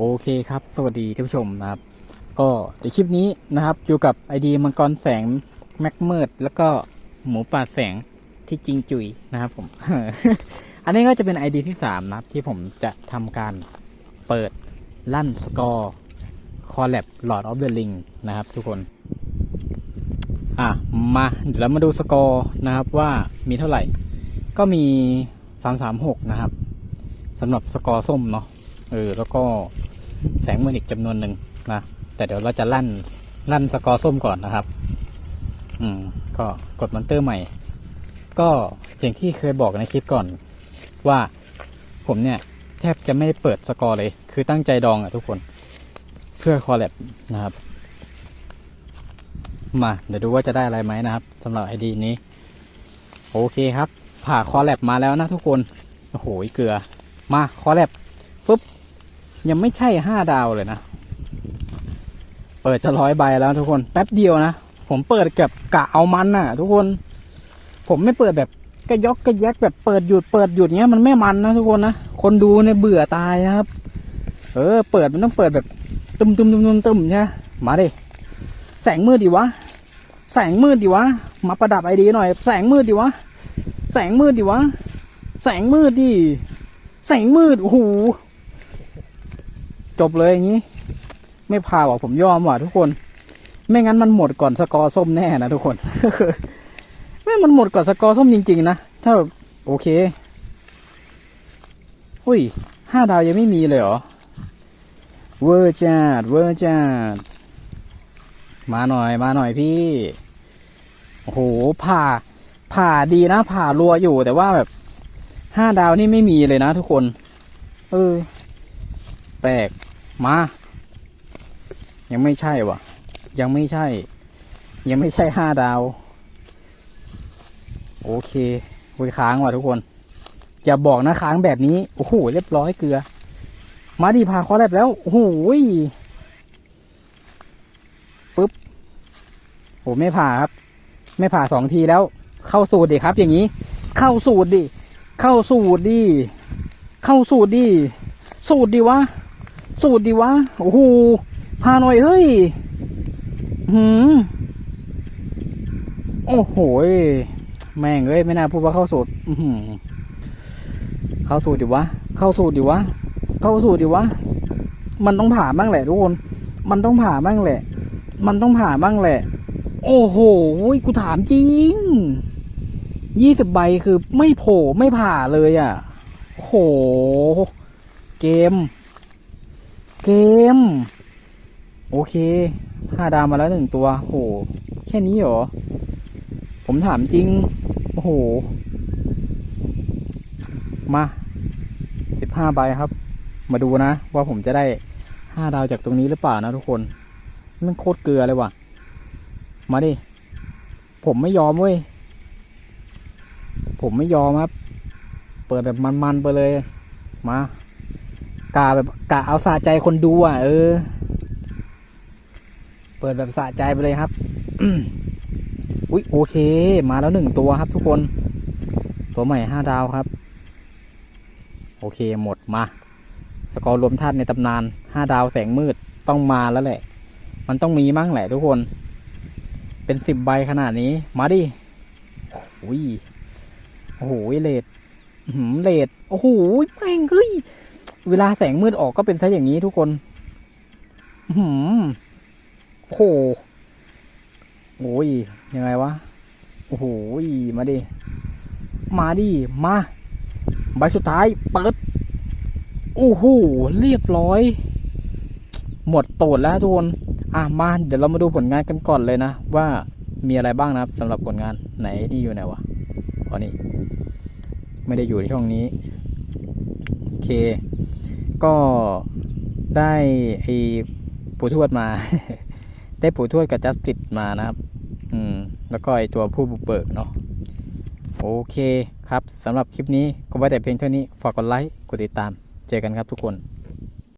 โอเคครับ สวัสดีท่านผู้ชมนะครับ ก็ในคลิปนี้นะครับ อยู่กับไอดีมังกรแสงแม็กเมิดแล้วก็หมูป่าแสงที่จริงจุยนะครับผม อันนี้ก็จะเป็นไอดีที่สามนะครับ ที่ผมจะทำการเปิดลั่นสกอร์คอลแลบหลอดออฟเดอะลิงนะครับ ทุกคน อะ มาเดี๋ยวเรามาดูสกอร์นะครับว่ามีเท่าไหร่ ก็มีสามสามหกนะครับสำหรับสกอร์ส้มเนาะ เออแล้วก็แสงมืออีกจำนวนหนึ่งนะแต่เดี๋ยวเราจะลั่นลั่นสกอร์ส้มก่อนนะครับ อืม ก็กดมอนเตอร์ใหม่ ก็อย่างที่เคยบอกในคลิปก่อน ว่าผมเนี่ย แทบจะไม่เปิดสกอร์เลย คือตั้งใจดองอะทุกคน เพื่อคอลแลบนะครับ มา เดี๋ยวดูว่าจะได้อะไรไหมนะครับสำหรับไอดีนี้ โอเคครับ ผ่าคอลแลบมาแล้วนะทุกคน โอ้โหเกลือ มาคอลแลบปุ๊บ ยังไม่ใช่ห้าดาวเลยนะ เปิดจะร้อยใบแล้วทุกคน แป๊บเดียวนะ ผมเปิดกับกะเอามันน่ะ ทุกคน ผมไม่เปิดแบบกระยอกกระแยกแบบเปิดหยุดเปิดหยุดเงี้ยมันไม่มันนะทุกคนนะ คนดูเนี่ยเบื่อตายนะครับ เออ เปิดมันต้องเปิดแบบตึมตึมตึมตึมตึมใช่ไหมมาดิแสงมืดดิวะ แสงมืดดิวะ มาประดับไอดีหน่อย แสงมืดดิวะ แสงมืดดิวะ แสงมืดดิแสงมืดโอ้โห จบเลยอย่างนี้ ไม่พาบอกผมยอมว่ะทุกคน ไม่งั้นมันหมดก่อนสกอร์ส้มแน่นะทุกคนแม่มันหมดก่อนสกอร์ส้มจริงๆนะถ้าโอเคหุ้ยห้าดาวยังไม่มีเลยเหรอเวอร์จัดเวอร์จัดมาหน่อยมาหน่อยพี่โอ้โหผ่าผ่าดีนะผ่ารัวอยู่แต่ว่าแบบห้าดาวนี่ไม่มีเลยนะทุกคน เออ แปลก มา ยังไม่ใช่วะยังไม่ใช่ ยังไม่ใช่ห้าดาว โอเคคุยค้างว่ะทุกคนอย่าบอกนะค้างแบบนี้ โอ้โห เรียบร้อยเกลือ มาดีพาคอแลบแล้ว โอ้โหปึ๊บโหไม่ผ่าครับ ไม่ผ่าสองทีแล้ว เข้าสูตรดิครับ อย่างนี้ เข้าสูตรดิ เข้าสูตรดิ เข้าสูตรดิ สูตรดิวะ สูตรดิวะ โอ้โห พาหน่อยเฮ้ย หืม โอ้โห แม่งเอ้ย ไม่น่าพูดว่าเข้าสูตร อืเข้าสูตรดิวะ เข้าสูตรดิวะ เข้าสูตรดิวะ มันต้องผ่าบ้างแหละทุกคน มันต้องผ่าบ้างแหละ มันต้องผ่าบ้างแหละ โอ้โห กูถามจริง ยี่สิบใบคือไม่โผล่ไม่ผ่าเลยอะโอ้โหเกม เกม โอเคห้าดาวมาแล้วหนึ่งตัวโหแค่นี้เหรอ ผมถามจริง โอ้โห มาสิบห้าใบครับ มาดูนะ ว่าผมจะได้ห้าดาวจากตรงนี้หรือเปล่านะทุกคนมันโคตรเกลือเลยว่ะ มาดิ ผมไม่ยอมเว้ย ผมไม่ยอมครับ เปิดแบบมันๆไปเลย มา กาแบบกะเอาสะใจคนดูอะ เออ เปิดแบบสะใจไปเลยครับอุ๊ยโอเค มาแล้วหนึ่งตัวครับทุกคน ตัวใหม่ห้าดาวครับ โอเคหมดมา สกอร์รวมธาตุในตำนานห้าดาวแสงมืดต้องมาแล้วแหละ มันต้องมีมั่งแหละทุกคน เป็นสิบใบขนาดนี้ มาดิโอ้ยโอ้โหเลดหืมเลดโอ้โหแม่งเฮ้ย เวลาแสงมืดออกก็เป็นซะอย่างนี้ทุกคนอื้อหืมโอ้โหโอ้ยยังไงวะ โอ้โหมาดิ มาดิ มาใบสุดท้าย เปิด โอ้โห เรียบร้อย หมดโตดแล้วทุกคน อะ มา เดี๋ยวเรามาดูผลงานกันก่อนเลยนะ ว่ามีอะไรบ้างนะครับสำหรับผลงานไหนที่อยู่ไหนวะอ๋อนี่ ไม่ได้อยู่ในช่องนี้ โอเค ก็ได้ไอ้ปู่ทวดมา ได้ปู่ทวดกับจัสติดมานะครับ อืม แล้วก็ไอตัวผู้บุกเบิกเนาะโอเคครับสำหรับคลิปนี้ก็ไว้แต่เพียงเท่านี้ฝากกดไลค์กดติดตาม เจอกันครับทุกคน